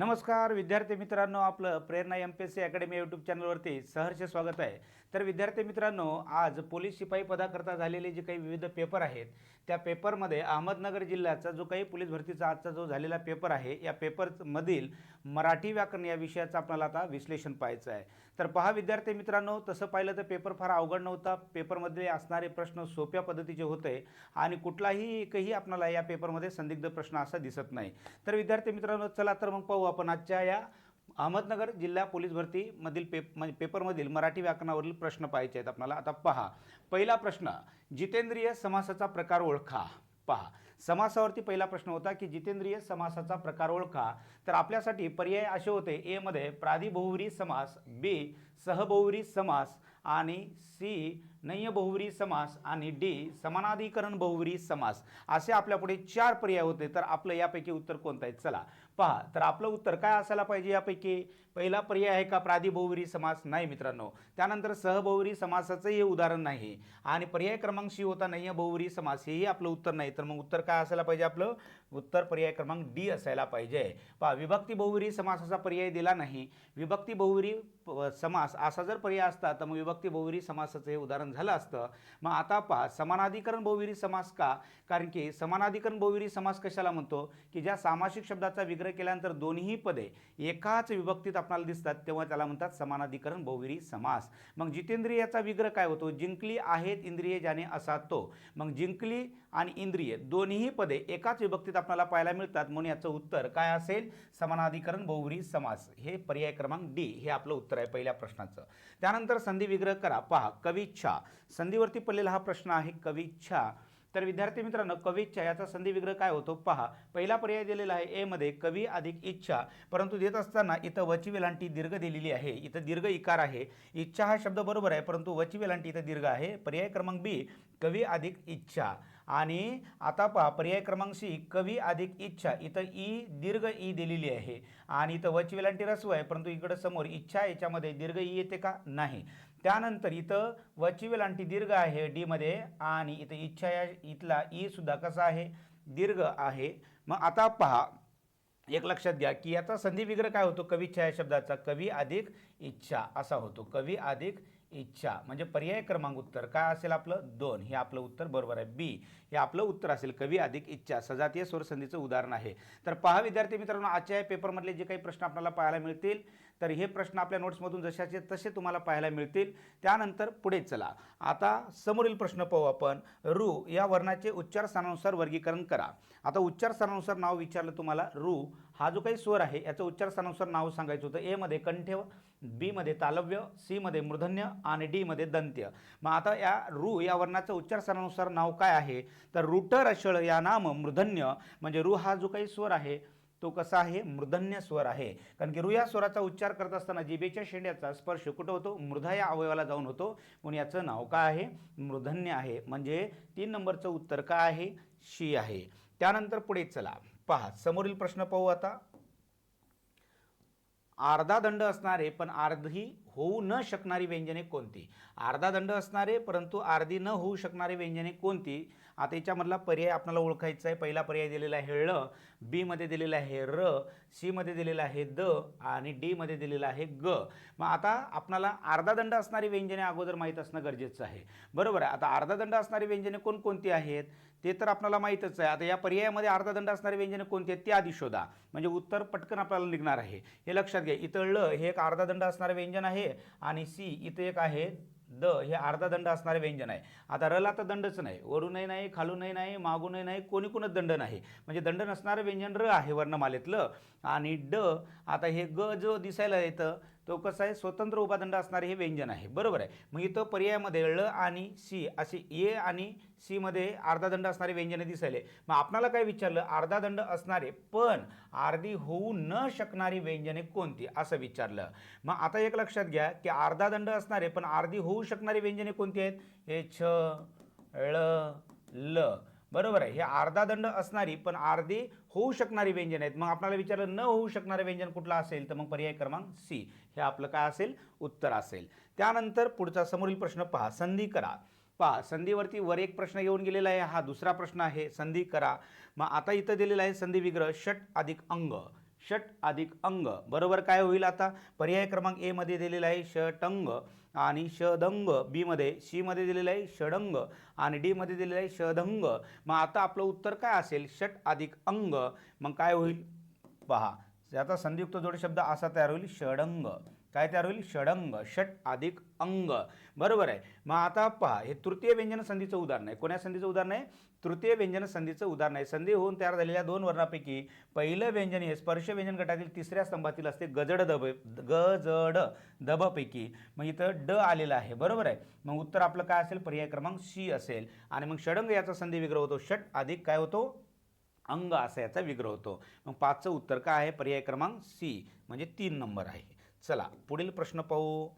नमस्कार विद्यार्थी मित्रांनो आपलं Prerna M P S C academy YouTube चॅनलवरती सहर्ष स्वागत आहे. तर विद्यार्थी मित्रांनो आज पोलीस शिपाई पदाकरता झालेले जे काही विविध पेपर आहेत त्या पेपरमध्ये अहमदनगर जिल्ह्याचा जो काही पोलीस भरतीचा आजचा जो झालेला पेपर आहे या पेपरमधील मराठी व्याकरण या विषयाचं आपल्याला आता विश्लेषण पाहायचं आहे. तर पहा विद्यार्थी मित्रांनो तसं पाहिलं तर पेपर फार अवघड नव्हता. पेपरमध्ये असणारे प्रश्न सोप्या पद्धतीचे होते आणि कुठलाही एकही आपल्याला या पेपरमध्ये संदिग्ध प्रश्न असा दिसत नाही. तर विद्यार्थी मित्रांनो चला तर मग पाहू आपण आजच्या या अहमदनगर जिल्हा पोलीस भरतीमधील पेप म्हणजे पेपरमधील मराठी व्याकरणावरील प्रश्न पाहायचे आहेत आपल्याला. आता पहा. पहिला प्रश्न जितेंद्रिय समासाचा प्रकार ओळखा. पहा. समासावरती पहिला प्रश्न होता की जितेंद्रिय समासाचा प्रकार ओळखा. तर आपल्यासाठी पर्याय असे होते एमध्ये प्राधिबहुवरी समास बी सहबहुवरी समास आणि सी नय्यबहुवरी समास आणि डी समानाधिकरण बहुवरी समास. असे आपल्यापुढे चार पर्याय होते. तर आपलं यापैकी उत्तर कोणतं आहे? चला. पहा तर आपलं उत्तर काय असायला पाहिजे यापैकी? पहिला पर्याय आहे का प्रादिबहुवरी समास? नाही मित्रांनो. त्यानंतर सहबहुवरी समासाचंही हे उदाहरण नाही. आणि पर्याय क्रमांक सी होता आहे बहुवरी समास हेही आपलं उत्तर नाही. तर मग उत्तर काय असायला पाहिजे आपलं? उत्तर पर्याय क्रमांक डी असायला पाहिजे. पहा विभक्ती बहुवरी समासाचा पर्याय दिला नाही. विभक्ती बहुवरी प- समास असा जर पर्याय असता तर मग विभक्ती बहुवरी समासाचं हे उदाहरण झालं असतं. मग आता पहा समानाधिकरण बहुविरी समास का? कारण की समानाधिकरण बहुविरी समास कशाला म्हणतो? की ज्या सामासिक शब्दाचा विग्रह केल्यानंतर दोन्ही पदे एकाच विभक्तीत आपल्याला दिसतात तेव्हा त्याला म्हणतात समानाधिकरण बहुविरी समास. मग जितेंद्रियाचा विग्रह काय होतो? जिंकली आहेत इंद्रिय ज्याने असा तो. मग जिंकली आणि इंद्रिय दोन्ही पदे एकाच विभक्तीत आपल्याला पाहायला मिळतात. म्हणून याचं उत्तर काय असेल? समानाधिकरण बहुविरी समास. हे पर्याय क्रमांक डी हे आपलं उत्तर आहे पहिल्या प्रश्नाचं. त्यानंतर संधी विग्रह करा. पहा कविच्छा. संधीवरती पडलेला हा प्रश्न आहे कविच्छा. तर विद्यार्थी मित्रांनो कविच्छा याचा संधी विग्रह काय होतो? पहा. पहिला पर्याय दिलेला आहे ए मध्ये कवी अधिक इच्छा. परंतु देत असताना इथं वची वेलांटी दीर्घ दिलेली आहे. इथं दीर्घ इकार आहे. इच्छा हा शब्द बरोबर आहे परंतु वची वेलांटी इथं दीर्घ आहे. पर्याय क्रमांक बी कवी अधिक इच्छा. आणि आता पहा पर्याय क्रमांक सी कवी अधिक इच्छा. इथं ई दीर्घ ई दिलेली आहे. आणि इथं वची वेलांटी रस्व आहे परंतु इकडं समोर इच्छा याच्यामध्ये दीर्घ ई येते का? नाही. त्यानंतर इथं वची वेलांटी दीर्घ आहे डीमध्ये आणि इथं इच्छा या इथला ई सुद्धा कसा आहे? दीर्घ आहे. मग आता पहा एक लक्षात घ्या की याचा संधी विग्रह काय होतो? कविच्छा या शब्दाचा. कवी अधिक इच्छा असा होतो. कवी अधिक इच्छा म्हणजे पर्याय क्रमांक उत्तर. काय असेल आपलं? दोन. हे आपलं उत्तर बरोबर आहे. बी. हे आपलं उत्तर असेल कवी अधिक इच्छा. सजातीय स्वरसंधीचं उदाहरण आहे. तर पहा विद्यार्थी मित्रांनो आजच्या या पेपरमधले जे काही प्रश्न आपल्याला पाहायला मिळतील तर हे प्रश्न आपल्या नोट्समधून जशाचे तसे तुम्हाला पाहायला मिळतील. त्यानंतर पुढे चला. आता समोरील प्रश्न पाहू आपण. रू या वर्णाचे उच्चारस्थानानुसार वर्गीकरण करा. आता उच्चारस्थानानुसार नाव विचारलं तुम्हाला. रू हा जो काही स्वर आहे याचं उच्चारस्थानानुसार नाव सांगायचं होतं. एमध्ये कंठ कंठ्य तालव्य सीमध्ये मृधन्य मूर्धन्य आणि डी मध्ये दंत्य. मग आता या रू या वर्णाचं उच्चारस्थानानुसार नाव काय आहे? तर रुटर अशळ या नाम मूर्धन्य म्हणजे रू हा जो काही स्वर आहे तो कसा आहे? मृदन्य स्वर आहे. कारण की रुया स्वराचा उच्चार करत असताना जिभेच्या शेंड्याचा स्पर्श कुठं होतो? मृधा या अवयवाला जाऊन होतो. म्हणून याचं नाव काय आहे? मृधन्य आहे. म्हणजे तीन नंबरचं उत्तर काय आहे? शी आहे. त्यानंतर पुढे चला. पहा समोरील प्रश्न पाहू आता. अर्धा दंड असणारे पण अर्धी होऊ न शकणारी व्यंजने कोणती? अर्धा दंड असणारे परंतु अर्धी न होऊ शकणारी व्यंजने कोणती? आता याच्यामधला पर्याय आपल्याला ओळखायचा आहे. पहिला पर्याय दिलेला आहे ळ बीमध्ये दिलेला आहे र सीमध्ये दिलेला आहे द आणि डीमध्ये दिलेला आहे ग. मग आता आपणाला अर्धा दंड असणारी व्यंजने अगोदर माहीत असणं गरजेचं आहे. बरोबर आहे? आता अर्धा दंड असणारी व्यंजने कोणकोणती आहेत? ते तर आपल्याला माहीतच आहे. आता या पर्यायामध्ये अर्धा दंड असणारी व्यंजने कोणती आहेत? ते आधी शोधा. म्हणजे उत्तर पटकन आपल्याला निघणार आहे. हे लक्षात घ्या. इथं ळ हे एक अर्धा दंड असणारं व्यंजन आहे आणि सी इथं एक आहे द हे अर्धा दंड असणारे व्यंजन आहे. आता रला तर दंडच नाही. वरूनही नाही खालूनही नाही मागूनही नाही कोणी कोणच दंड नाही. म्हणजे दंड नसणारं व्यंजन र आहे वर्णमालेतलं. आणि ड आता हे ग जो दिसायला येतं. तो कसं आहे? स्वतंत्र उपादंड असणारे हे व्यंजन आहे. बरोबर आहे. मग इथं पर्यायामध्ये ळ आणि सी असे ए आणि सीमध्ये अर्धा दंड असणारे व्यंजने दिसायले. मग आपणाला काय विचारलं? अर्धा दंड असणारे पण अर्धी होऊ न शकणारी व्यंजने कोणती? असं विचारलं. मग आता एक लक्षात घ्या की अर्धा दंड असणारे पण अर्धी होऊ शकणारी व्यंजने कोणती आहेत? हे छ ळ ल. बरोबर आहे. हे अर्धा दंड असणारी पण अर्धी होऊ शकणारी व्यंजन आहेत. मग आपल्याला विचारलं न होऊ शकणारं व्यंजन कुठलं असेल? तर मग पर्याय क्रमांक सी. हे आपलं काय असेल? उत्तर असेल. त्यानंतर पुढचा समोरील प्रश्न पहा. संधी करा. पहा संधीवरती वर एक प्रश्न येऊन गेलेला आहे. हा दुसरा प्रश्न आहे. संधी करा. मग आता इथं दिलेला आहे संधी विग्रह षट अधिक अंग. षट अधिक अंग. बरोबर काय होईल आता? पर्याय क्रमांक एमध्ये दिलेला आहे षटंग आणि षदंग बीमध्ये शीमध्ये दिलेलं आहे षडंग आणि डीमध्ये दिलेलं आहे षदंग मग आता आपलं उत्तर काय असेल? षट अधिक अंग. मग काय होईल? पहा याचा संयुक्त जोड शब्द असा तयार होईल षडंग. काय तयार होईल? षडंग षट अधिक अंग. बरोबर आहे. मग आता पहा हे तृतीय व्यंजन संधीचं उदाहरण आहे. कोण्या संधीचं उदाहरण आहे? तृतीय व्यंजन संधीचं उदाहरण आहे. संधी होऊन तयार झालेल्या दोन वर्णापैकी पहिलं व्यंजन हे स्पर्श व्यंजन गटातील तिसऱ्या स्तंभातील असते गजड दब गजड दबपैकी. मग इथं ड आलेलं आहे. बरोबर आहे? मग उत्तर आपलं काय असेल? पर्याय क्रमांक सी असेल. आणि मग षडंग याचा संधी विग्रह होतो. षट अधिक काय होतो? अंग असा याचा विग्रह होतो. मग पाचचं उत्तर काय आहे? पर्याय क्रमांक सी. म्हणजे तीन नंबर आहे. चला पुढील प्रश्न पाहू.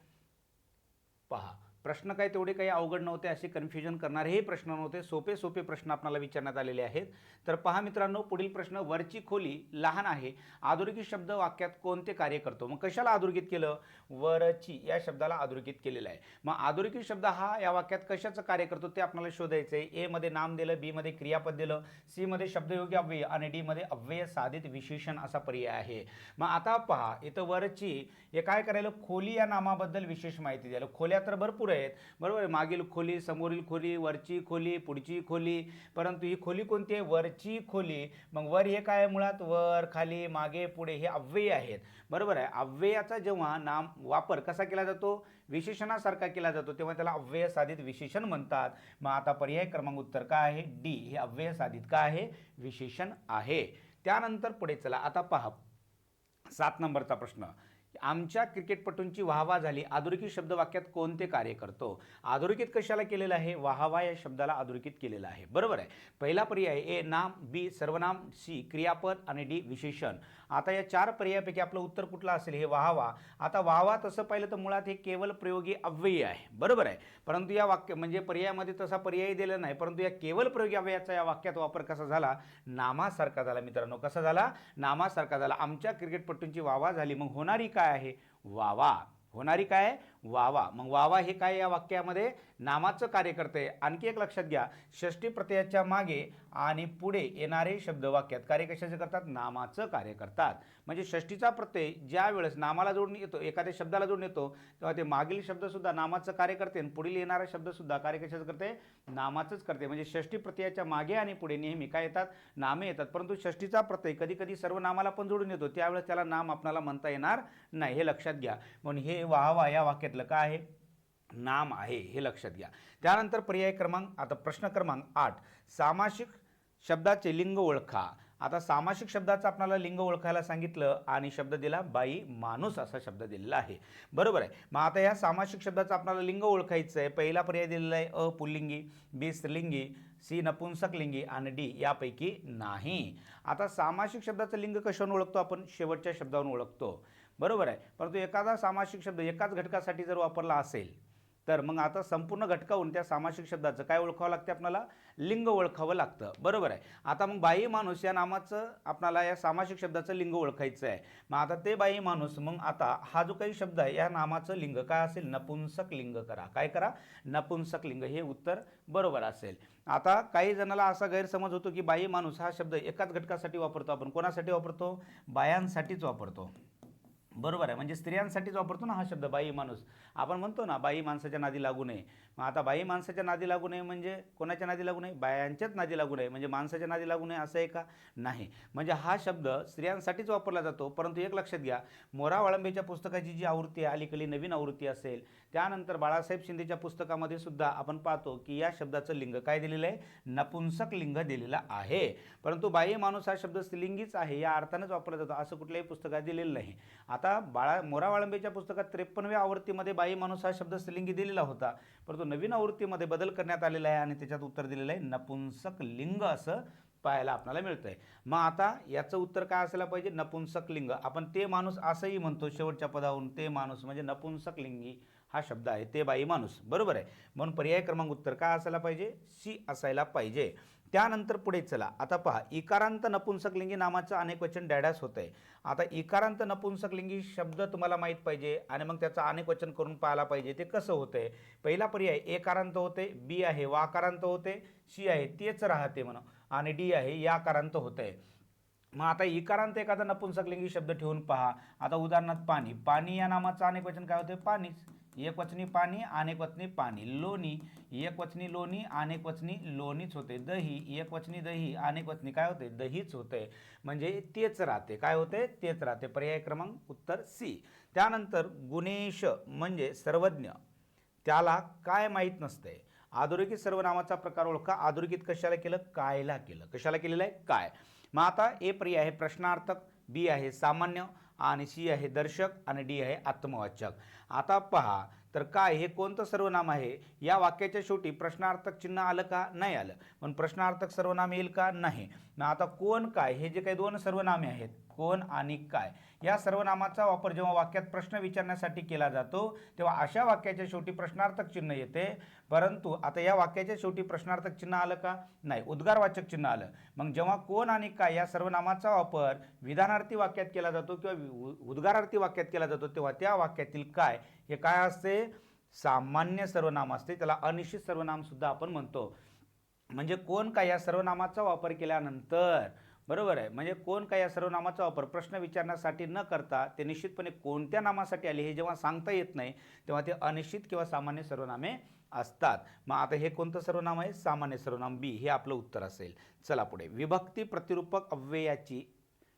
पहा. प्रश्न काय तेवढे काही अवघड नव्हते असे कन्फ्युजन करणारेही प्रश्न नव्हते. सोपे सोपे प्रश्न आपल्याला विचारण्यात आलेले आहेत. तर पहा मित्रांनो पुढील प्रश्न वरची खोली लहान आहे. अधोरेखित शब्द वाक्यात कोणते कार्य करतो? मग कशाला अधोरेखित केलं? वरची या शब्दाला अधोरेखित केलेलं आहे. मग अधोरेखित शब्द हा या वाक्यात कशाचं कार्य करतो ते आपल्याला शोधायचं आहे. एमध्ये नाम दिलं बीमध्ये क्रियापद दिलं सीमध्ये शब्दयोग्य अव्यय आणि डीमध्ये अव्यय साधित विशेषण असा पर्याय आहे. मग आता पहा इथं वरची हे काय करायला? खोली या नामाबद्दल विशेष माहिती द्यायला. खोल्या तर भरपूर आहेत. बरोबर आहे? मागील खोली समोरील खोली वरची खोली पुढची खोली. परंतु ही खोली कोणती आहे? वरची खोली. मग वर हे काय आहे मुळात? वर खाली मागे पुढे हे अव्यय आहेत. बरोबर आहे? अव्ययाचा जेव्हा नाम वापर कसा केला जातो? विशेषणासारखा केला जातो. तेव्हा त्याला अव्यय साधित विशेषण म्हणतात. मग आता पर्याय क्रमांक उत्तर काय आहे? डी. हे अव्यय साधित काय आहे? विशेषण आहे. त्यानंतर पुढे चला. आता पहा. सात नंबरचा प्रश्न. आमच्या क्रिकेटपटूंची वाहवा झाली. अधोरेखित शब्द वाक्यात कोणते कार्य करतो? अधोरेखित कशाला केलेलं आहे? वाहवा या शब्दाला अधोरेखित केलेलं आहे. बरोबर आहे. पहिला पर्याय ए नाम बी सर्वनाम सी क्रियापद आणि डी विशेषण. आता या चार पर्यायापैकी आपलं उत्तर कुठलं असेल? हे वाहवा. आता वाहवा तसं पाहिलं तर मुळात हे केवळ प्रयोगी अव्यय आहे. बरोबर आहे. परंतु या वाक्य म्हणजे पर्यायामध्ये तसा पर्याय दिला नाही. परंतु या केवळ प्रयोगी अव्ययाचा या वाक्यात वापर कसा झाला? नामासारखा झाला मित्रांनो. कसा झाला? नामासारखा झाला. आमच्या क्रिकेटपटूंची वाहवा झाली. मग होणारी काय आहे वावा होणारी काय आहे? वावा. मग वावा हे काय या वाक्यामध्ये? नामाचं कार्य करते आणखी एक लक्षात घ्या. षष्टी प्रत्ययाच्या मागे आणि पुढे येणारे शब्द वाक्यात कार्य कशाचे करतात? नामाचं कार्य करतात. म्हणजे षष्टीचा प्रत्यय ज्या वेळेस नामाला जोडून येतो एखाद्या शब्दाला जोडून येतो तेव्हा ते मागील शब्दसुद्धा नामाचं कार्य करते आणि पुढील येणारा शब्दसुद्धा कार्य कशाचं करते? नामाचंच करते. म्हणजे षष्टी प्रत्ययाच्या मागे आणि पुढे नेहमी काय येतात? नामे येतात. परंतु षष्टीचा प्रत्यय कधी कधी सर्व नामाला पण जोडून येतो. त्यावेळेस त्याला नाम आपणाला म्हणता येणार नाही. हे लक्षात घ्या. म्हणून हे वाहवा या वाक्यात घेतलं का आहे? नाम आहे हे लक्षात घ्या. त्यानंतर पर्याय क्रमांक आता प्रश्न क्रमांक आठ सामासिक शब्दाचे लिंग ओळखा. आता सामासिक शब्दाचं आपणाला लिंग ओळखायला सांगितलं आणि शब्द दिला बाई माणूस असा शब्द दिलेला आहे. बरोबर आहे. मग आता या सामासिक शब्दाचं आपल्याला लिंग ओळखायचं आहे पहिला पर्याय दिलेला आहे अ पुल्लिंगी बी स्त्रीलिंगी सी नपुंसकलिंगी आणि डी यापैकी नाही. आता सामासिक शब्दाचं लिंग कशावरून ओळखतो आपण? शेवटच्या शब्दावरून ओळखतो. बरोबर आहे. परंतु एखादा सामासिक शब्द एकाच घटकासाठी जर वापरला असेल तर मग आता संपूर्ण घटकाहून त्या सामासिक शब्दाचं काय ओळखावं लागते आपल्याला? लिंग ओळखावं लागतं. बरोबर आहे. आता मग बाई माणूस या नामाचं आपणाला या सामासिक शब्दाचं लिंग ओळखायचं आहे. मग आता ते बाई माणूस मग आता हा जो काही शब्द आहे या नामाचं लिंग काय असेल? नपुंसक लिंग करा. काय करा? नपुंसक लिंग. हे उत्तर बरोबर असेल. आता काही जणाला असा गैरसमज होतो की बाई माणूस हा शब्द एकाच घटकासाठी वापरतो. आपण कोणासाठी वापरतो? बायांसाठीच वापरतो. बरोबर आहे. म्हणजे स्त्रियांसाठीच वापरतो ना हा शब्द बाई माणूस. आपण म्हणतो ना बाई माणसाच्या नादी लागू नये. मग आता बाई माणसाच्या नादी लागू नये म्हणजे कोणाच्या नादी लागू नये? बायांच्याच नादी लागू नये. म्हणजे माणसाच्या नादी लागू नये असं आहे का? नाही. म्हणजे हा शब्द स्त्रियांसाठीच वापरला जातो. परंतु एक लक्षात घ्या मोरा वाळंबेच्या पुस्तकाची जी आवृत्ती आहे अलीकडली नवीन आवृत्ती असेल त्यानंतर बाळासाहेब शिंदेच्या पुस्तकामध्ये सुद्धा आपण पाहतो की या शब्दाचं लिंग काय दिलेलं आहे? नपुंसक लिंग दिलेलं आहे. परंतु बाह्य माणूस हा शब्द स्त्रीलिंगीच आहे या अर्थानेच वापरला जातो असं कुठल्याही पुस्तकात दिलेलं नाही. आता बाळा मोरा वाळंबेच्या पुस्तकात त्रेपन्नव्या आवृत्तीमध्ये बाई माणूस हा शब्द स्त्रीलिंगी दिलेला होता. परंतु नवीन आवृत्तीमध्ये बदल करण्यात आलेला आहे आणि त्याच्यात उत्तर दिलेलं आहे नपुंसक लिंग असं पाहायला आपल्याला आहे मग आता याचं उत्तर काय असायला पाहिजे? नपुंसक लिंग. आपण ते माणूस असंही म्हणतो शेवटच्या पदावरून ते माणूस म्हणजे नपुंसक लिंगी हा शब्द आहे ते बाई माणूस. बरोबर आहे. म्हणून पर्याय क्रमांक उत्तर काय असायला पाहिजे? सी असायला पाहिजे. त्यानंतर पुढे चला. आता पहा इकारांत नपुंसकलिंगी नामाचं अनेक वचन डॅडॅस होत आहे आता इकारांत नपुंसकलिंगी शब्द तुम्हाला माहीत पाहिजे आणि मग त्याचं अनेक वचन करून पाहायला पाहिजे. ते कसं होतं आहे पहिला पर्याय एकारांत होते बी आहे वाकारांत होते सी आहे तेच राहते म्हणा आणि डी आहे याकारांत आहे मग आता इकारांत एखादा नपुंसकलिंगी शब्द ठेवून पहा. आता उदाहरणार्थ पाणी. पाणी या नामाचं अनेक वचन काय होतं पाणीच. एक वचनी पाणी अनेक वचनी पाणी. लोणी एक वचनी लोणी अनेक वचनी लोणीच होते. दही एक वचनी दही अनेक वचनी काय होते? दहीच होते. म्हणजे तेच राहते. काय होते? तेच राहते. पर्याय क्रमांक उत्तर सी. त्यानंतर गुणेश म्हणजे सर्वज्ञ. त्याला काय माहीत नसते? आधुरिकीत सर्वनामाचा प्रकार ओळखा. आधुरिकीत कशाला केलं? कायला केलं. कशाला केलेलं आहे? काय? मग आता ए पर्याय आहे प्रश्नार्थक बी आहे सामान्य आणि सी आहे दर्शक आणि डी आहे आत्मवाचक. आता पहा तर काय हे कोणतं सर्वनाम आहे? या वाक्याच्या शेवटी प्रश्नार्थक चिन्ह आलं का? नाही आलं. पण प्रश्नार्थक सर्वनाम येईल का? नाही. ना आता कोण काय? हे जे काही दोन सर्वनामे आहेत कोण आणि काय? या सर्वनामाचा वापर जेव्हा वाक्यात प्रश्न विचारण्यासाठी केला जातो तेव्हा अशा वाक्याच्या शेवटी प्रश्नार्थक चिन्ह येते. परंतु आता या वाक्याच्या शेवटी प्रश्नार्थक चिन्ह आलं का? नाही उद्गारवाचक चिन्ह आलं. मग जेव्हा कोण आणि काय या सर्वनामाचा वापर विधानार्थी वाक्यात केला जातो किंवा उ- उद्गारार्थी वाक्यात केला जातो तेव्हा त्या वाक्यातील काय? हे काय असते? सामान्य सर्वनाम असते. त्याला अनिश्चित सर्वनामसुद्धा आपण म्हणतो. म्हणजे कोण काय या सर्वनामाचा वापर केल्यानंतर बरोबर आहे? म्हणजे कोण काय या सर्वनामाचा वापर प्रश्न विचारण्यासाठी न करता ते निश्चितपणे कोणत्या नामासाठी आले हे जेव्हा सांगता येत नाही तेव्हा ते अनिश्चित किंवा सामान्य सर्वनामे असतात. मग आता हे कोणतं सर्वनाम आहे? सामान्य सर्वनाम बी. हे आपलं उत्तर असेल. चला पुढे. विभक्ती प्रतिरूपक अव्ययाची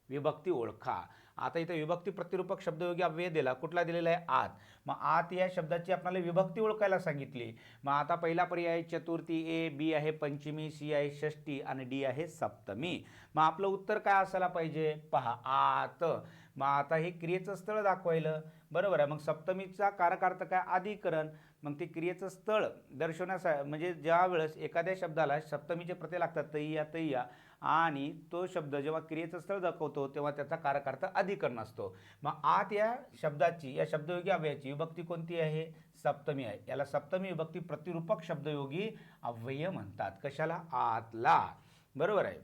विभक्ती ओळखा. आता इथे विभक्ती प्रतिरूपक शब्दयोगी अव्यय दिला. कुठला दिलेला आहे? आत. मग आत या शब्दाची आपल्याला विभक्ती ओळखायला सांगितली. मग आता पहिला पर्याय आहे चतुर्थी ए बी आहे पंचमी सी आहे षष्टी आणि डी आहे सप्तमी. मग आपलं उत्तर काय असायला पाहिजे? पहा आत. मग आता हे क्रियेचं स्थळ दाखवायलं. बरोबर आहे. मग सप्तमीचा कारकार्थ काय? अधिकरण मग ते क्रियेचं स्थळ दर्शवण्यासा म्हणजे ज्या वेळेस एखाद्या शब्दाला सप्तमीचे प्रत्यय लागतात तैया तैया आणि तो शब्द जेव्हा क्रियेचं स्थळ दाखवतो तेव्हा त्याचा कारकार्थ अधिकरण असतो. मग आत या शब्दाची या शब्दयोगी अव्ययाची विभक्ती कोणती आहे? सप्तमी आहे. याला सप्तमी विभक्ती प्रतिरूपक शब्दयोगी अव्यय म्हणतात. कशाला? आतला. बरोबर आहे.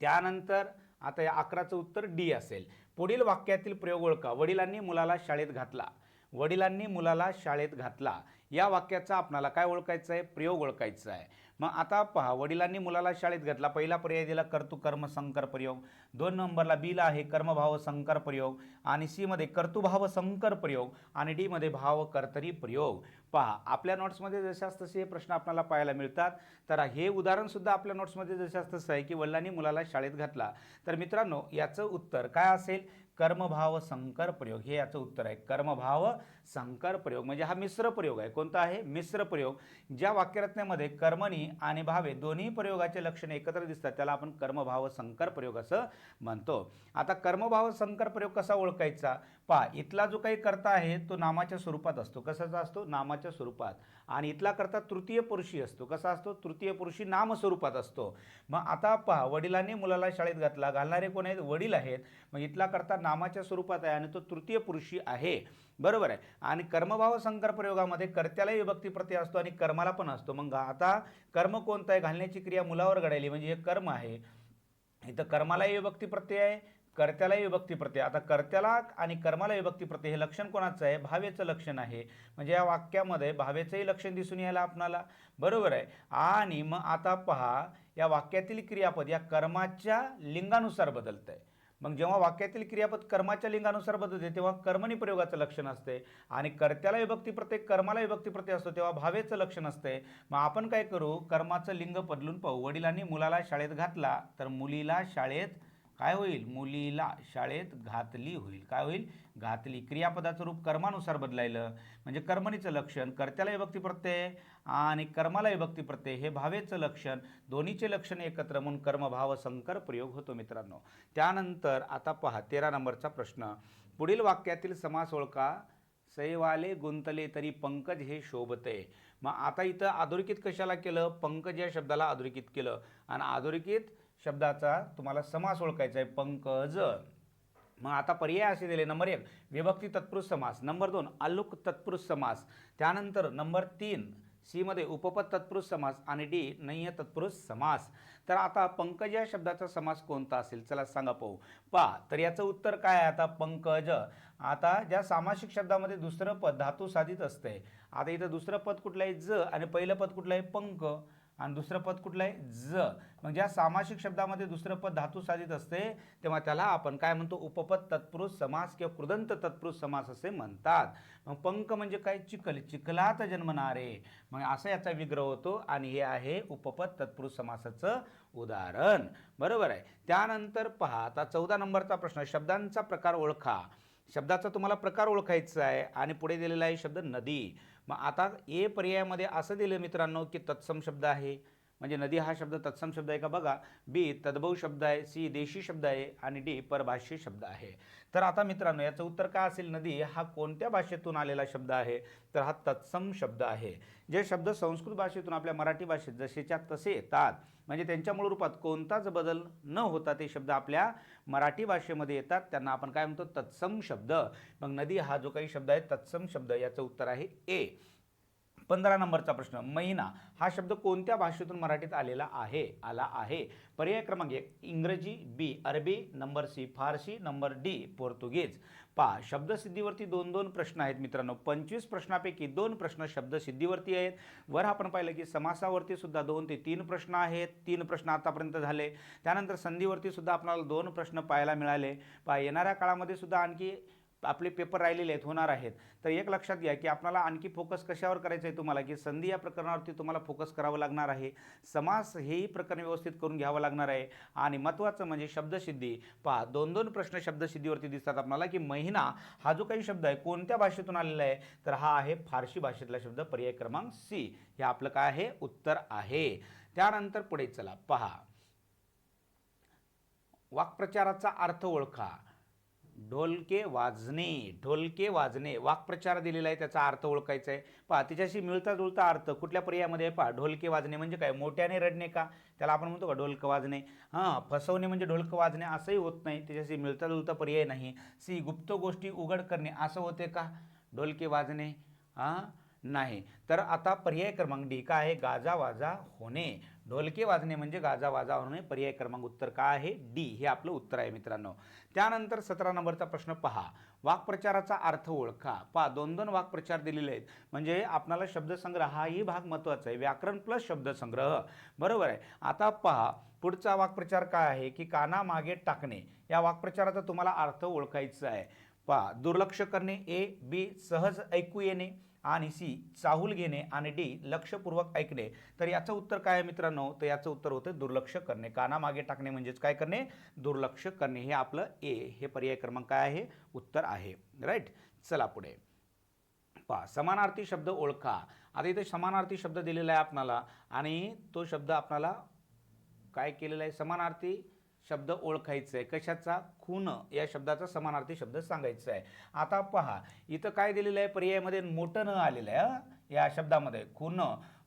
त्यानंतर आता या अकराचं उत्तर डी असेल. पुढील वाक्यातील प्रयोग ओळखा. वडिलांनी मुलाला शाळेत घातला. वडिलांनी मुलाला शाळेत घातला. या वाक्याचा आपणाला काय ओळखायचं आहे? प्रयोग ओळखायचा आहे. मग आता पहा वडिलांनी मुलाला शाळेत घातला. पहिला पर्याय दिला कर्तु कर्म संकर प्रयोग. दोन नंबरला बीला आहे कर्मभाव संकर प्रयोग. आणि सीमध्ये कर्तुभाव संकर प्रयोग. आणि डीमध्ये भाव कर्तरी प्रयोग. पहा आपल्या नोट्समध्ये जशास तसे हे प्रश्न आपल्याला पाहायला मिळतात. तर हे उदाहरणसुद्धा आपल्या नोट्समध्ये जशास तसं आहे की वडिलांनी मुलाला शाळेत घातला. तर मित्रांनो याचं उत्तर काय असेल? कर्मभाव संकर प्रयोग. हे याचं उत्तर आहे. कर्मभाव संकर प्रयोग म्हणजे हा मिश्र प्रयोग आहे. कोणता आहे? मिश्र प्रयोग. ज्या वाक्यरत्नामध्ये कर्मणी आणि भावे दोन्ही प्रयोगाचे लक्षण एकत्र दिसतात त्याला आपण कर्मभाव संकर प्रयोग असं म्हणतो. आता कर्मभाव संकर प्रयोग कसा ओळखायचा? पहा इथला जो काही कर्ता आहे तो नामाच्या स्वरूपात असतो. कसाचा असतो? नामाच्या स्वरूपात. आणि इथला कर्ता तृतीय पुरुषी असतो. कसा असतो? तृतीय पुरुषी नाम स्वरूपात असतो. मग आता पहा वडिलांनी मुलाला शाळेत घातला. घालणारे कोण आहेत? वडील आहेत. मग इथला कर्ता नामाच्या स्वरूपात आहे आणि तो तृतीय पुरुषी आहे. बरोबर आहे. आणि कर्मभाव संकर प्रयोगामध्ये कर्त्यालाही विभक्ती प्रत्यय असतो आणि कर्माला पण असतो. मग आता कर्म कोणतं आहे? घालण्याची क्रिया मुलावर घडायली. म्हणजे हे कर्म आहे. इथं कर्मालाही विभक्ती प्रत्यय आहे कर्त्यालाही विभक्ती प्रत्यय आता कर्त्याला आणि कर्माला विभक्ती प्रत्यय हे लक्षण कोणाचं आहे? भावेचं लक्षण आहे. म्हणजे या वाक्यामध्ये भावेचंही लक्षण दिसून यायला आपणाला. बरोबर आहे. आणि मग आता पहा या वाक्यातील क्रियापद या कर्माच्या लिंगानुसार बदलत आहे मग जेव्हा वाक्यातील क्रियापद कर्माच्या लिंगानुसार बदलते तेव्हा कर्मणी प्रयोगाचं लक्षण असते. आणि कर्त्याला विभक्ती प्रत्येक कर्माला विभक्ती प्रत्यय असतो तेव्हा भावेचं लक्षण असते. मग आपण काय करू? कर्माचं लिंग बदलून पाहू. वडिलांनी मुलाला शाळेत घातला तर मुलीला शाळेत काय होईल? मुलीला शाळेत घातली होईल. काय होईल? घातली. क्रियापदाचं रूप कर्मानुसार बदलायलं. म्हणजे कर्मणीचं लक्षण कर्त्याला विभक्ती प्रत्यय आणि कर्माला विभक्ती प्रत्यय हे भावेचं लक्षण दोन्हीचे लक्षण एकत्र म्हणून कर्मभाव संकर प्रयोग होतो मित्रांनो. त्यानंतर आता पहा तेरा नंबरचा प्रश्न. पुढील वाक्यातील समास ओळखा. सैवाले गुंतले तरी पंकज हे शोभते. मग आता इथं अधोरेखित कशाला केलं? पंकज या शब्दाला अधोरेखित केलं. आणि अधोरेखित शब्दाचा तुम्हाला समास ओळखायचा आहे पंकज मग आता पर्याय असे दिले. नंबर एक विभक्ती तत्पुरुष समास. नंबर दोन आलुक तत्पुरुष समास. त्यानंतर नंबर तीन सीमध्ये उपपद तत्पुरुष समास आणि डी नय्य तत्पुरुष समास. तर आता पंकज या शब्दाचा समास कोणता असेल? चला सांगा पाहू. पा तर याचं उत्तर काय आहे आता? पंकज. आता ज्या सामासिक शब्दामध्ये दुसरं पद धातू साधित असते आता इथं दुसरं पद कुठलं आहे? ज आणि पहिलं पद कुठलं आहे? पंक. आणि दुसरं पद कुठलं आहे? ज. मग ज्या सामासिक शब्दामध्ये दुसरं पद धातू साधित असते तेव्हा त्याला आपण काय म्हणतो? उपपद तत्पुरुष समास किंवा कृदंत तत्पुरुष समास असे म्हणतात. मग पंक म्हणजे काय? चिखल. चिखलात जन्मणारे. मग असा याचा विग्रह होतो आणि हे आहे उपपद तत्पुरुष समासाचं उदाहरण. बरोबर आहे. त्यानंतर पहा आता चौदा नंबरचा प्रश्न शब्दांचा प्रकार ओळखा. शब्दाचा तुम्हाला प्रकार ओळखायचा आहे आणि पुढे दिलेला आहे शब्द नदी. मग आता ए पर्यायामध्ये असं दिलं मित्रांनो की तत्सम शब्द आहे. म्हणजे नदी हा शब्द तत्सम शब्द आहे का बघा. बी तद्भव शब्द आहे. सी देशी शब्द आहे. आणि डी परभाषी शब्द आहे. तर आता मित्रांनो याचं उत्तर काय असेल? नदी हा कोणत्या भाषेतून आलेला शब्द आहे? तर हा तत्सम शब्द आहे. जे शब्द संस्कृत भाषेतून आपल्या मराठी भाषेत जसेच्या तसे येतात. म्हणजे त्यांच्या मूळ रूपात कोणताच बदल न होता ते शब्द आपल्या मराठी भाषेमध्ये येतात. त्यांना आपण काय म्हणतो? तत्सम शब्द. मग नदी हा जो काही शब्द आहे तत्सम शब्द याचं उत्तर आहे ए. पंधरा नंबरचा प्रश्न. महिना हा शब्द कोणत्या भाषेतून मराठीत आलेला आहे? आला आहे. पर्याय क्रमांक एक इंग्रजी बी अरबी नंबर सी फारसी नंबर डी पोर्तुगीज. पा शब्दसिद्धीवरती दोन दोन प्रश्न आहेत मित्रांनो. पंचवीस प्रश्नापैकी दोन प्रश्न शब्दसिद्धीवरती आहेत. वर आपण पाहिलं की समासावरती सुद्धा दोन ते तीन प्रश्न आहेत. तीन प्रश्न आतापर्यंत झाले. त्यानंतर संधीवरती सुद्धा आपल्याला दोन प्रश्न पाहायला मिळाले. पा येणाऱ्या काळामध्ये सुद्धा आणखी आपले पेपर राहिलेले आहेत होणार आहेत. तर एक लक्षात घ्या की आपल्याला आणखी फोकस कशावर करायचं आहे तुम्हाला? की संधी या प्रकरणावरती तुम्हाला फोकस करावं लागणार आहे. समास हेही प्रकरण व्यवस्थित करून घ्यावं लागणार आहे. आणि महत्त्वाचं म्हणजे शब्दसिद्धी. पहा दोन दोन प्रश्न शब्दसिद्धीवरती दिसतात आपल्याला की महिना हा जो काही शब्द आहे कोणत्या भाषेतून आलेला आहे? तर हा आहे फारशी भाषेतला शब्द पर्याय क्रमांक सी. हे आपलं काय आहे? उत्तर आहे. त्यानंतर पुढे चला पहा. वाक्प्रचाराचा अर्थ ओळखा. ढोलके वाजणे ढोलके वाजणे. वाक्प्रचार दिलेला आहे त्याचा अर्थ ओळखायचा आहे. पहा त्याच्याशी मिळता जुळता अर्थ. कुठल्या पर्यायामध्ये? पहा ढोलके वाजणे म्हणजे काय? मोठ्याने रडणे का? त्याला आपण म्हणतो का ढोलक वाजणे. हां फसवणे म्हणजे ढोलकं वाजणे असंही होत नाही. त्याच्याशी मिळता जुळता पर्याय नाही. सी गुप्त गोष्टी उघड करणे असं होते का? ढोलके वाजणे हां नाही. तर आता पर्याय क्रमांक डी काय आहे? गाजा वाजा होणे. ढोलके वाजणे म्हणजे गाजा वाजावणे पर्याय क्रमांक उत्तर काय आहे? डी हे आपलं उत्तर आहे मित्रांनो. त्यानंतर सतरा नंबरचा प्रश्न पहा. वाक्प्रचाराचा अर्थ ओळखा. पहा दोन दोन वाक्प्रचार दिलेले आहेत. म्हणजे आपणाला शब्दसंग्रह हाही भाग महत्त्वाचा आहे. व्याकरण प्लस शब्दसंग्रह. बरोबर आहे. आता पहा पुढचा वाक्प्रचार काय आहे? की काना मागे टाकणे. या वाक्प्रचाराचा तुम्हाला अर्थ ओळखायचा आहे. पहा दुर्लक्ष करणे ए बी सहज ऐकू येणे. आणि सी चाहूल घेणे आणि डी लक्षपूर्वक ऐकणे. तर याचं उत्तर काय आहे मित्रांनो? तर याचं उत्तर होतं दुर्लक्ष करणे. कानामागे टाकणे म्हणजेच काय करणे? दुर्लक्ष करणे. हे आपलं ए हे पर्याय क्रमांक काय आहे? उत्तर आहे. राईट चला पुढे. पहा समानार्थी शब्द ओळखा. आता इथे समानार्थी शब्द दिलेला आहे आपणाला आणि तो शब्द आपणाला काय केलेला आहे? समानार्थी शब्द ओळखायचा आहे कशाचा? खून. या शब्दाचा समानार्थी शब्द सांगायचा आहे आता पहा इथं काय दिलेलं आहे? पर्यायामध्ये मोठं न आलेलं आहे या शब्दामध्ये. खून.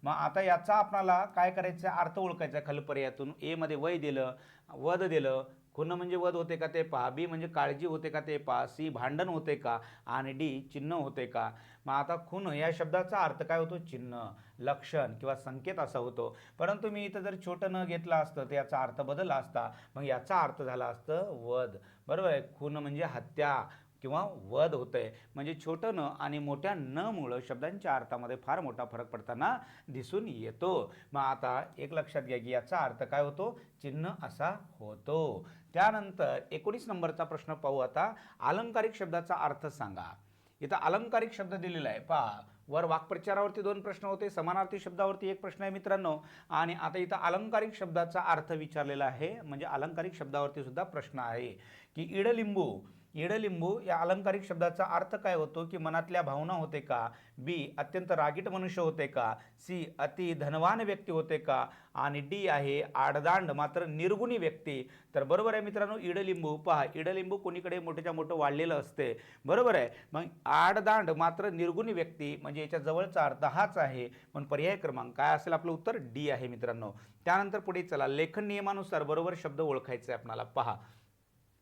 मग आता याचा आपणाला काय करायचं आहे अर्थ ओळखायचा आहे खालपर्यायातून एमध्ये वय दिलं वध दिलं खून म्हणजे वध होते का ते पहा बी म्हणजे काळजी होते का ते पहा सी भांडण होते का आणि डी चिन्ह होते का? मग आता खून या शब्दाचा अर्थ काय होतो? चिन्ह लक्षण किंवा संकेत असा होतो. परंतु मी इथं जर छोटं न घेतलं असतं तर याचा अर्थ बदलला असता मग याचा अर्थ झाला असतं वध. बरोबर आहे? खून म्हणजे हत्या किंवा वध होतंय. म्हणजे छोटं न आणि मोठ्या न मुळं शब्दांच्या अर्थामध्ये फार मोठा फरक पडताना दिसून येतो. मग आता एक लक्षात घ्या की याचा अर्थ काय होतो? चिन्ह असा होतो. त्यानंतर एकोणीस नंबरचा प्रश्न पाहू आता. अलंकारिक शब्दाचा अर्थ सांगा. इथं अलंकारिक शब्द दिलेला आहे. पहा वर वाक्प्रचारावरती दोन प्रश्न होते समानार्थी शब्दावरती एक प्रश्न आहे मित्रांनो. आणि आता इथं अलंकारिक शब्दाचा अर्थ विचारलेला आहे म्हणजे अलंकारिक शब्दावरती सुद्धा प्रश्न आहे. की इडलिंबू इडलिंबू या अलंकारिक शब्दाचा अर्थ काय होतो? की मनातल्या भावना होते का? बी अत्यंत रागीट मनुष्य होते का? सी अति धनवान व्यक्ती होते का? आणि डी आहे आडदांड मात्र निर्गुणी व्यक्ती. तर बरोबर आहे मित्रांनो इडलिंबू पहा इडलिंबू कोणीकडे मोठ्याच्या मोठं वाढलेलं असते? बरोबर आहे. मग आडदांड मात्र निर्गुणी व्यक्ती म्हणजे याच्या जवळचा अर्थ हाच आहे. पण पर्याय क्रमांक काय असेल आपलं उत्तर? डी आहे मित्रांनो. त्यानंतर पुढे चला. लेखन नियमानुसार बरोबर शब्द ओळखायचे आहे आपणाला पहा.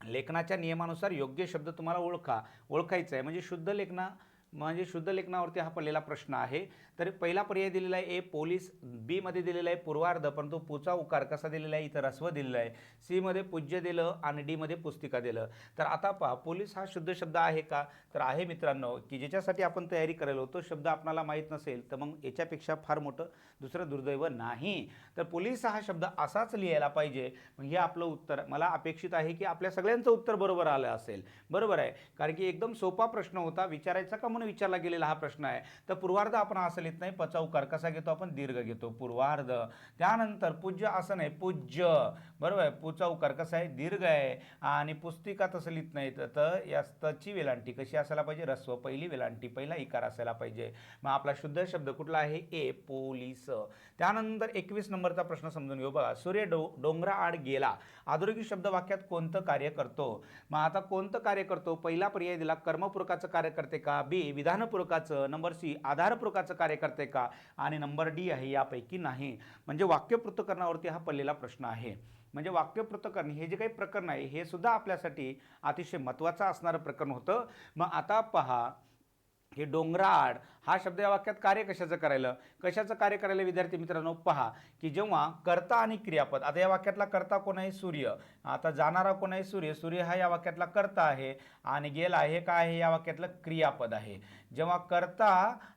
लेखनाच्या नियमानुसार योग्य शब्द तुम्हाला ओळखा ओळखायचा आहे. म्हणजे शुद्ध लेखना म्हणजे शुद्ध लेखनावरती हा पडलेला प्रश्न आहे. तर पहिला पर्याय दिलेला आहे ए पोलीस बीमध्ये दिलेला आहे पूर्वार्ध परंतु पुचा उकार कसा दिलेला आहे? इथं रस्व दिलेला आहे. सीमध्ये पूज्य दिलं आणि डीमध्ये पुस्तिका दिलं. तर आता पहा पोलीस हा शुद्ध शब्द आहे का? तर आहे मित्रांनो की ज्याच्यासाठी आपण तयारी करायला तो शब्द आपणाला माहीत नसेल तर मग याच्यापेक्षा फार मोठं दुसरं दुर्दैव नाही. तर पोलीस हा शब्द असाच लिहायला पाहिजे. मग हे आपलं उत्तर. मला अपेक्षित आहे की आपल्या सगळ्यांचं उत्तर बरोबर आलं असेल. बरोबर आहे. कारण की एकदम सोपा प्रश्न होता. विचारायचा का? म्हणून विचारला गेलेला हा प्रश्न आहे. तर पूर्वार्ध आपण असं चलित नाही पचौकार कसा घेतो आपण दीर्घ घेतो पूर्वार्ध. त्यानंतर पूज्य असं नाही पूज्य. बरोबर आहे? पुचौकार कसा आहे दीर्घ आहे. आणि पुस्तिका तसं लिहित नाही तर- यास्तची वेलांटी कशी असायला पाहिजे? रस्व पहिली वेलांटी पहिला इकार असायला पाहिजे. मग आपला शुद्ध शब्द कुठला आहे? A police. त्यानंतर एकवीस नंबरचा प्रश्न समजून घेऊ बघा. सूर्य डो डोंगरा आड गेला. अधोरेखित शब्द वाक्यात कोणतं कार्य करतो? मग आता कोणतं कार्य करतो? पहिला पर्याय दिला कर्मपूरकाचं कार्य करते का? बी विधानपूरकाचं. नंबर सी आधारपूरकाचं कार्य करते का? आणि नंबर डी आहे यापैकी नाही. म्हणजे वाक्य पृथक्करणावरती हा पडलेला प्रश्न आहे. म्हणजे वाक्य पृथक्करण हे जे काही प्रकरण आहे हे सुद्धा आपल्यासाठी अतिशय महत्त्वाचं असणारं प्रकरण होतं. मग आता पहा हे डोंगराआड हा शब्द या वाक्यात कार्य कशाचं करायला? कशाचं कार्य करायला विद्यार्थी मित्रांनो? पहा की जेव्हा कर्ता आणि क्रियापद आता या वाक्यातला कर्ता कोण आहे? सूर्य. आता जाणारा कोण आहे? सूर्य. सूर्य हा या वाक्यातला कर्ता आहे आणि गेला हे काय आहे? या वाक्यातलं क्रियापद आहे. जेव्हा कर्ता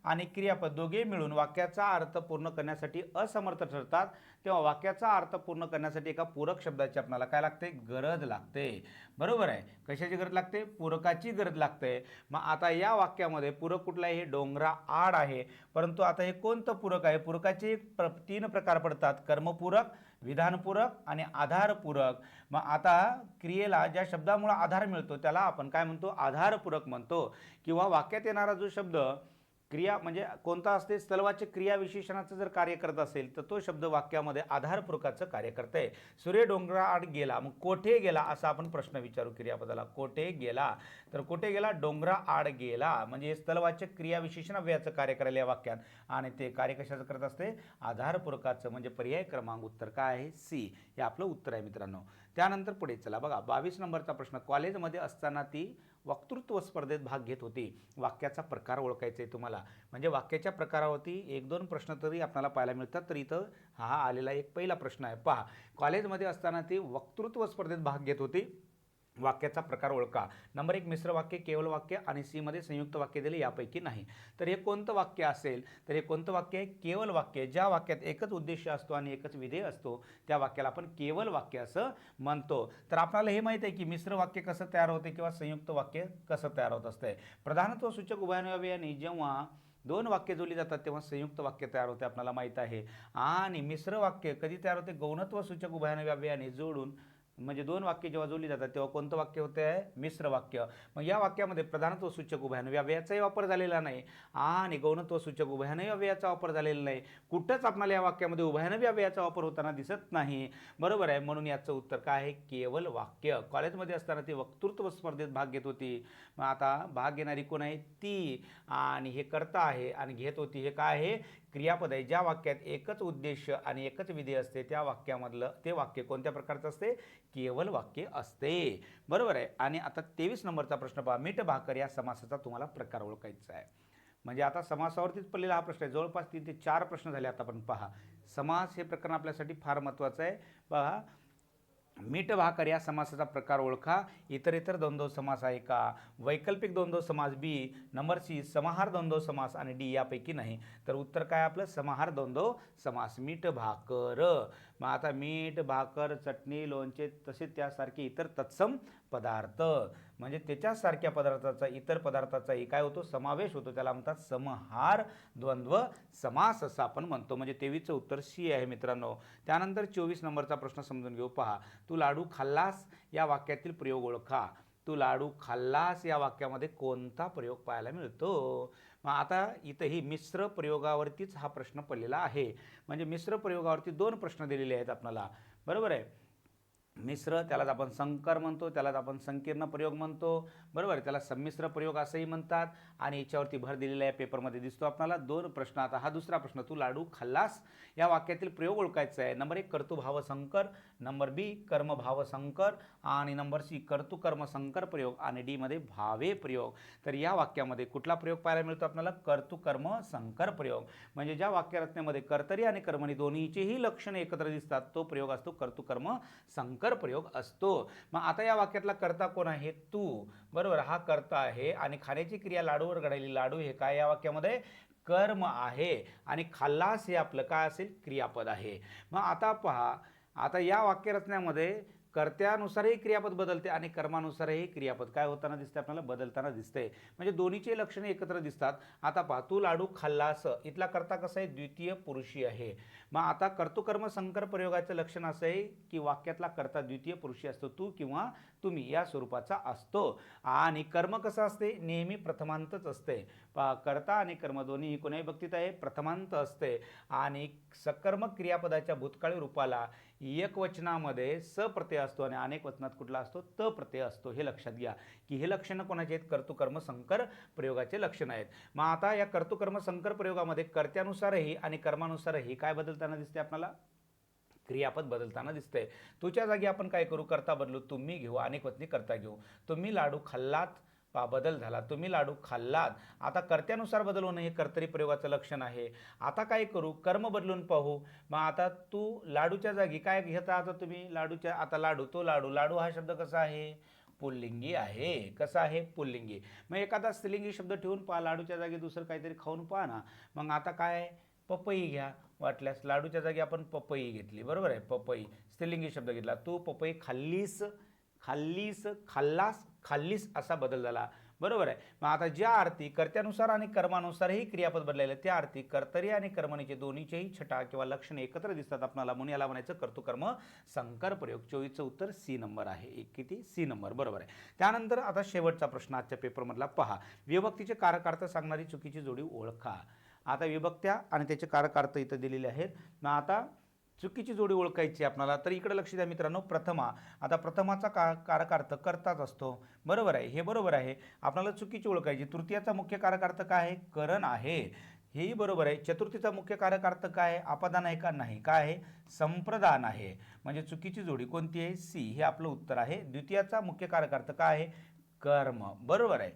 आणि क्रियापद दोघे मिळून वाक्याचा अर्थ पूर्ण करण्यासाठी असमर्थ ठरतात तेव्हा वाक्याचा अर्थ पूर्ण करण्यासाठी एका पूरक शब्दाची आपल्याला काय लागते? गरज लागते. बरोबर आहे? कशाची गरज लागते? पूरकाची गरज लागते. मग आता या वाक्यामध्ये पूरक कुठला आहे? हे डोंगरा आड आहे. परंतु आता हे कोणतं पूरक आहे? पूरकाचे प्र तीन प्रकार पडतात. कर्मपूरक विधानपूरक आणि आधारपूरक. मग आता क्रियेला ज्या शब्दामुळे आधार मिळतो त्याला आपण काय म्हणतो? आधारपूरक म्हणतो. किंवा वाक्यात येणारा जो शब्द क्रिया म्हणजे कोणता असते? स्थलवाच्य क्रिया विशेषणाचं जर कार्य करत असेल तर तो शब्द वाक्यामध्ये आधारपूरकाचं कार्य करते सूर्य डोंगराआड गेला मग कोठे गेला असा आपण प्रश्न विचारू क्रियापदाला. कोठे गेला? तर कुठे गेला? डोंगरा आड गेला. म्हणजे हे स्थलवाच्य क्रिया विशेषण अव्ययाचं कार्य करायला या वाक्यात. आणि ते कार्य कशाचं करत असते? आधारपूरकाचं म्हणजे पर्याय क्रमांक उत्तर काय आहे? सी. हे आपलं उत्तर आहे मित्रांनो. त्यानंतर पुढे चला बघा. बावीस नंबरचा प्रश्न. कॉलेजमध्ये असताना ती वक्तृत्व स्पर्धेत भाग घेत होती. वाक्याचा प्रकार ओळखायचा आहे तुम्हाला. म्हणजे वाक्याच्या प्रकारावरती एक दोन प्रश्न तरी आपल्याला पाहायला मिळतात. तर इथं हा आलेला एक पहिला प्रश्न आहे. पहा कॉलेजमध्ये असताना ती वक्तृत्व स्पर्धेत भाग घेत होती. वाक्याचा प्रकार ओळखा. नंबर एक मिश्र वाक्य केवळ वाक्य आणि सीमध्ये संयुक्त वाक्य दिले यापैकी नाही. तर हे कोणतं वाक्य असेल? तर हे कोणतं वाक्य आहे? केवळ वाक्य. ज्या वाक्यात एकच उद्देश असतो आणि एकच विधेय असतो त्या वाक्याला आपण केवळ वाक्य असं म्हणतो. तर आपल्याला हे माहीत आहे की मिश्र वाक्य कसं तयार होते किंवा संयुक्त वाक्य कसं तयार होत असतंय? प्रधानत्व सूचक उभयान्वयाने जेव्हा दोन वाक्य जोडली जातात तेव्हा संयुक्त वाक्य तयार होते आपल्याला माहीत आहे. आणि मिश्र वाक्य कधी तयार होते? गौणत्व सूचक उभयान्वयाने जोडून म्हणजे दोन वाक्य जेव्हा जोडली जातात तेव्हा कोणतं वाक्य होतं आहे मिश्र वाक्य. मग या वाक्यामध्ये प्रधानत्व सूचक उभयान व्यवयाचाही वापर झालेला नाही. आणि गौणत्व सूचक उभयान व्यवयाचा वापर झालेला नाही. कुठंच आपल्याला या वाक्यामध्ये उभयान व्यवयाचा वापर होताना दिसत नाही. बरोबर आहे. म्हणून याचं उत्तर काय आहे? केवळ वाक्य. कॉलेजमध्ये असताना ती वक्तृत्व स्पर्धेत भाग घेत होती. मग आता भाग घेणारी कोण आहे? ती. आणि हे करता आहे आणि घेत होती. हे काय आहे? क्रियापद आहे ज्या वाक्यात एकच उद्देश आणि एकच विधी असते त्या वाक्यामधलं ते वाक्य कोणत्या प्रकारचं असते? केवल वाक्य असते. बरोबर आहे? आणि आता तेवीस नंबरचा प्रश्न पहा. मीठ भाकर या समासाचा तुम्हाला प्रकार ओळखायचा आहे. म्हणजे आता समासावरतीच पडलेला हा प्रश्न आहे. जवळपास तीन ते चार प्रश्न झाले आता आपण पहा. समास हे प्रकरण आपल्यासाठी फार महत्त्वाचं आहे. पहा मीठ भाकर या समासाचा प्रकार ओळखा. इतर इतर द्वंद्व समास आहे का? वैकल्पिक द्वंद्व समास बी नंबर सी समाहार द्वंद्व समास आणि डी यापैकी नाही. तर उत्तर काय आपलं? समाहार द्वंद्व समास. मीठ भाकर. मग आता मीठ भाकर चटणी लोणचे तसेच त्यासारखे इतर तत्सम पदार्थ. म्हणजे त्याच्यासारख्या पदार्थाचा इतर पदार्थाचाही काय होतो? समावेश होतो. त्याला म्हणतात समहार द्वंद्व समास असं आपण म्हणतो. म्हणजे तेवीसचं उत्तर सी आहे मित्रांनो. त्यानंतर चोवीस नंबरचा प्रश्न समजून घेऊ. पहा. तू लाडू खाल्लास? या वाक्यातील प्रयोग ओळखा. तू लाडू खाल्लास? या वाक्यामध्ये कोणता प्रयोग पाहायला मिळतो? मग आता इथंही मिश्र प्रयोगावरतीच हा प्रश्न पडलेला आहे. म्हणजे मिश्र प्रयोगावरती दोन प्रश्न दिलेले आहेत आपल्याला बरोबर आहे? मिश्र त्यालाच आपण संकर म्हणतो त्यालाच आपण संकीर्ण प्रयोग म्हणतो. बरोबर? आहे त्याला संमिश्र प्रयोग असंही म्हणतात आणि याच्यावरती भर दिलेला आहे पेपरमध्ये दिसतो आपल्याला. दोन प्रश्न. आता हा दुसरा प्रश्न. तू लाडू खाल्लास? या वाक्यातील प्रयोग ओळखायचा आहे. नंबर एक कर्तुभाव संकर. नंबर बी कर्मभाव संकर. आणि नंबर सी कर्तुकर्म संकर प्रयोग आणि डीमध्ये भावे प्रयोग. तर या वाक्यामध्ये कुठला प्रयोग पाहायला मिळतो आपल्याला? कर्तुकर्म संकर प्रयोग. म्हणजे ज्या वाक्यरचनेमध्ये कर्तरी आणि कर्मणी दोन्हीचेही लक्षणे एकत्र दिसतात तो प्रयोग असतो कर्तुकर्म संकर प्रयोग असतो. मग आता या वाक्यातला कर्ता कोण आहे? तू. बरोबर हा कर्ता आहे. आणि खाण्याची क्रिया लाडूवर घडायली. लाडू हे काय या वाक्यामध्ये? कर्म आहे. आणि खाल्लास हे आपलं काय असेल? क्रियापद आहे. मग आता पहा आता या वाक्यरचनेमध्ये कर्त्यानुसारही क्रियापद बदलते आणि कर्मानुसारही क्रियापद. काय होताना दिसते आपल्याला? बदलताना दिसते म्हणजे दोन्हीचे लक्षणे एकत्र दिसतात. आता पहा तू लाडू खाल्लास. इथला कर्ता कसा आहे? द्वितीय पुरुषी आहे. मग आता कर्तुकर्म संकर प्रयोगाचं लक्षण असं आहे की वाक्यातला कर्ता द्वितीय पुरुषी असतो तू किंवा तुम्ही या स्वरूपाचा असतो. आणि कर्म कसं असते? नेहमी प्रथमांतच असते. कर्ता आणि कर्म दोन्ही कोणाही बाबतीत आहे? प्रथमांत असते. आणि सकर्मक क्रियापदाच्या भूतकाळी रूपाला एक वचनामध्ये स प्रत्यय असतो आणि अनेक वचनात कुठला असतो? त प्रत्यय असतो. हे लक्षात घ्या. की हे लक्षणं कोणाचे आहेत? कर्तुकर्म संकर प्रयोगाचे लक्षणं आहेत. मग आता या कर्तुकर्म संकर प्रयोगामध्ये कर्त्यानुसारही आणि कर्मानुसारही काय बदलताना दिसते आपल्याला? क्रियापद बदलताना दिसतंय. तुझ्या जागी आपण काय करू? करता बदलू. तुम्ही घेऊ. अनेक वचनी करता घेऊ. तुम्ही लाडू खाल्लात पा बदल झाला. तुम्ही लाडू खाल्लात. आता कर्त्यानुसार बदल होणं हे कर्तरी प्रयोगाचं लक्षण आहे. आता काय करू? कर्म बदलून पाहू. मग आता तू लाडूच्या जागी काय घेता? आता तुम्ही लाडूच्या आता लाडू तो लाडू. लाडू हा शब्द कसा आहे? पुल्लिंगी आहे. कसं आहे? पुल्लिंगी. मग एखादा स्त्रीलिंगी शब्द ठेवून पहा. लाडूच्या जागी दुसरं काहीतरी खाऊन पहा ना. मग आता काय? पपई घ्या. वाटल्यास लाडूच्या जागी आपण पपई घेतली. बरोबर आहे? पपई. स्त्रीलिंगी शब्द घेतला. तू पपई खाल्लीस खाल्लीस खाल्लास खाल्लीस असा बदल झाला. बरोबर आहे? मग आता ज्या आरती कर्त्यानुसार आणि कर्मानुसारही क्रियापद बदलायला त्या आरती कर्तरी आणि कर्मणीचे दोन्हीचेही छटा किंवा लक्षणे एकत्र दिसतात आपणाला म्हणून याला म्हणायचं कर्तुकर्म संकर प्रयोग. चोवीसचं उत्तर सी नंबर आहे. एक किती? C number. बरोबर आहे. त्यानंतर आता शेवटचा प्रश्न आजच्या पेपरमधला पहा. विभक्तीचे कारकार्थ सांगणारी चुकीची जोडी ओळखा. आता विभक्त्या आणि त्याचे कारकार्थ इथं दिलेले आहेत. मग आता चुकीची जोडी ओळखायची आपणाला तर इकडे लक्ष द्या मित्रांनो प्रथमा. आता प्रथमाचा का कारकार्थ करताच असतो. बरोबर आहे? हे बरोबर आहे. आपल्याला चुकीची ओळखायची. तृतीयाचा मुख्य कारकार्थ काय आहे? करण आहे. हेही बरोबर आहे. चतुर्थीचा मुख्य कारकार्थ काय आहे? अपदान आहे का? नाही. काय आहे? संप्रदान आहे. म्हणजे चुकीची जोडी कोणती आहे? सी. हे आपलं उत्तर आहे. द्वितीयाचा मुख्य कारकार्थ काय आहे? कर्म. बरोबर आहे.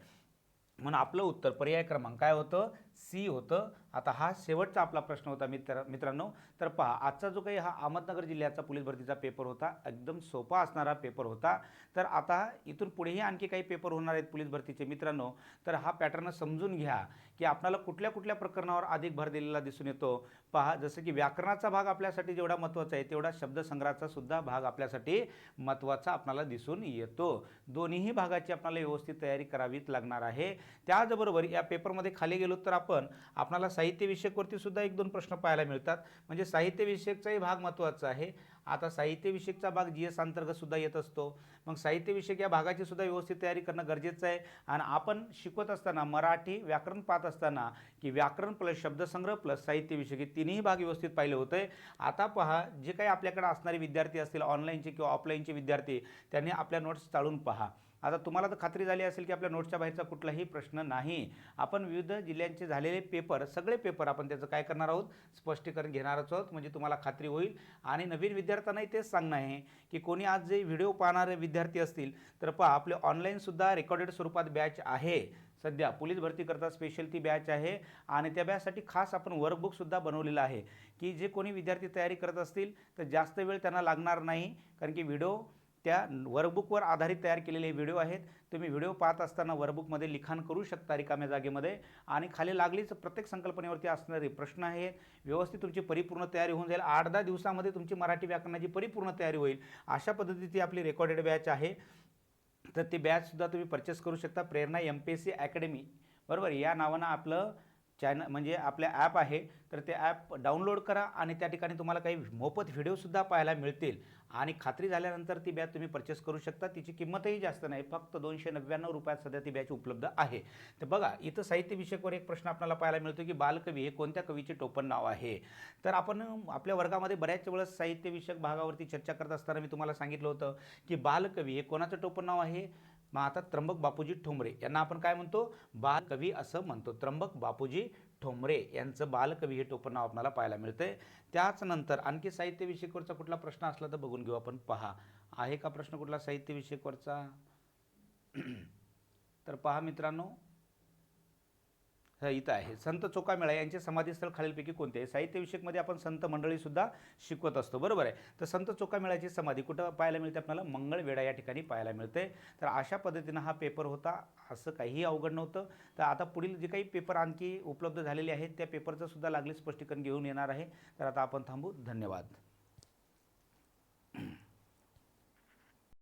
म्हणून आपलं उत्तर पर्याय क्रमांक काय होतं? सी होतं आता हा शेवटचा आपला प्रश्न होता मित्र मित्रांनो. तर पहा आजचा जो काही हा अहमदनगर जिल्ह्याचा पोलीस भरतीचा पेपर होता एकदम सोपा असणारा पेपर होता. तर आता इथून पुढेही आणखी काही पेपर होणार आहेत पोलीस भरतीचे मित्रांनो. तर हा पॅटर्न समजून घ्या की आपल्याला कुठल्या कुठल्या प्रकरणावर अधिक भर दिलेला दिसून येतो. पहा जसं की व्याकरणाचा भाग आपल्यासाठी जेवढा महत्त्वाचा आहे तेवढा शब्दसंग्रहाचा सुद्धा भाग आपल्यासाठी महत्त्वाचा आपल्याला दिसून येतो. दोन्हीही भागाची आपल्याला व्यवस्थित तयारी करावीच लागणार आहे. त्याचबरोबर या पेपरमध्ये खाली गेलो तर आपण आपणाला साहित्यविषयकवरती सुद्धा एक दोन प्रश्न पाहायला मिळतात. म्हणजे साहित्यविषयकचाही भाग महत्त्वाचा आहे. आता साहित्यविषयकचा भाग जी एस अंतर्गत सुद्धा येत असतो. मग साहित्यविषयक या भागाची सुद्धा व्यवस्थित तयारी करणं गरजेचं आहे. आणि आपण शिकवत असताना मराठी व्याकरण पाहत असताना की व्याकरण प्लस शब्दसंग्रह प्लस साहित्यविषयक हे तिन्ही भाग व्यवस्थित पाहिले होते. आता पहा जे काही आपल्याकडे असणारे विद्यार्थी असतील ऑनलाईनचे किंवा ऑफलाईनचे विद्यार्थी त्यांनी आपल्या नोट्स चाळून पहा. आता तुम्हाला तर खात्री झाली असेल की आपल्या नोट्सच्या बाहेरचा कुठलाही प्रश्न नाही. आपण विविध जिल्ह्यांचे झालेले पेपर सगळे पेपर आपण त्याचं काय करणार आहोत? स्पष्टीकरण घेणारच आहोत. म्हणजे तुम्हाला खात्री होईल. आणि नवीन विद्यार्थ्यांनाही तेच सांगणं आहे की कोणी आज जे व्हिडिओ पाहणारे विद्यार्थी असतील तर पहा आपले ऑनलाईनसुद्धा रेकॉर्डेड स्वरूपात बॅच आहे. सध्या पोलीस भरतीकरता स्पेशल ती बॅच आहे. आणि त्या बॅचसाठी खास आपण वर्कबुकसुद्धा बनवलेलं आहे. की जे कोणी विद्यार्थी तयारी करत असतील तर जास्त वेळ त्यांना लागणार नाही. कारण की व्हिडिओ त्या वर्कबुकवर आधारित तयार केलेले व्हिडिओ आहेत. तुम्ही व्हिडिओ पाहत असताना वर्कबुकमध्ये लिखाण करू शकता रिकाम्या जागेमध्ये. आणि खाली लागलीच प्रत्येक संकल्पनेवरती असणारे प्रश्न आहेत. व्यवस्थित तुमची परिपूर्ण तयारी होऊन जाईल. आठ दहा दिवसामध्ये तुमची मराठी व्याकरणाची परिपूर्ण तयारी होईल. अशा पद्धतीची आपली रेकॉर्डेड बॅच आहे. तर ती बॅचसुद्धा तुम्ही परचेस करू शकता. Prerna M P S C academy बरोबर? या नावानं आपलं चॅनल म्हणजे आपल्या ॲप आहे तर ते ॲप डाउनलोड करा आणि त्या ठिकाणी तुम्हाला काही मोफत व्हिडिओसुद्धा पाहायला मिळतील. आणि खात्री झाल्यानंतर ती बॅच तुम्ही परचेस करू शकता. तिची किंमतही जास्त नाही फक्त दोनशे नव्याण्णव रुपयात सध्या ती बॅच उपलब्ध आहे. तर बघा इथं साहित्य विषयकवर एक प्रश्न आपल्याला पाहायला मिळतो की बालकवी हे कोणत्या कवीचे टोपण नाव आहे? तर आपण आपल्या वर्गामध्ये बऱ्याच वेळेस साहित्यविषयक भागावरती चर्चा करत असताना मी तुम्हाला सांगितलं होतं की बालकवी हे कोणाचं टोपण नाव आहे? मग आता त्र्यंबक बापूजी ठोंबरे. यांना आपण काय म्हणतो? बालकवी असं म्हणतो. त्र्यंबक बापूजी ठोंबरे यांचं बालकवी हे टोपण नाव आपल्याला पाहायला मिळतंय. त्याचनंतर आणखी साहित्यविषयकवरचा कुठला प्रश्न असला तर बघून घेऊ आपण. पहा. आहे का प्रश्न कुठला साहित्यविषयकवरचा तर पहा मित्रांनो. इथं आहे. संत चोकामेळा यांचे समाधीस्थळ खालीलपैकी कोणते आहे? साहित्यविषयकमध्ये आपण संत मंडळीसुद्धा शिकवत असतो. बरोबर आहे? तर संत चोकामेळाची समाधी कुठं पाहायला मिळते आपल्याला? मंगळवेढा या ठिकाणी पाहायला मिळते. तर अशा पद्धतीनं हा पेपर होता. असं काहीही अवघड नव्हतं. तर आता पुढील जे काही पेपर आणखी उपलब्ध झालेले आहेत त्या पेपरचंसुद्धा लागले स्पष्टीकरण घेऊन येणार आहे. तर आता आपण थांबू. धन्यवाद.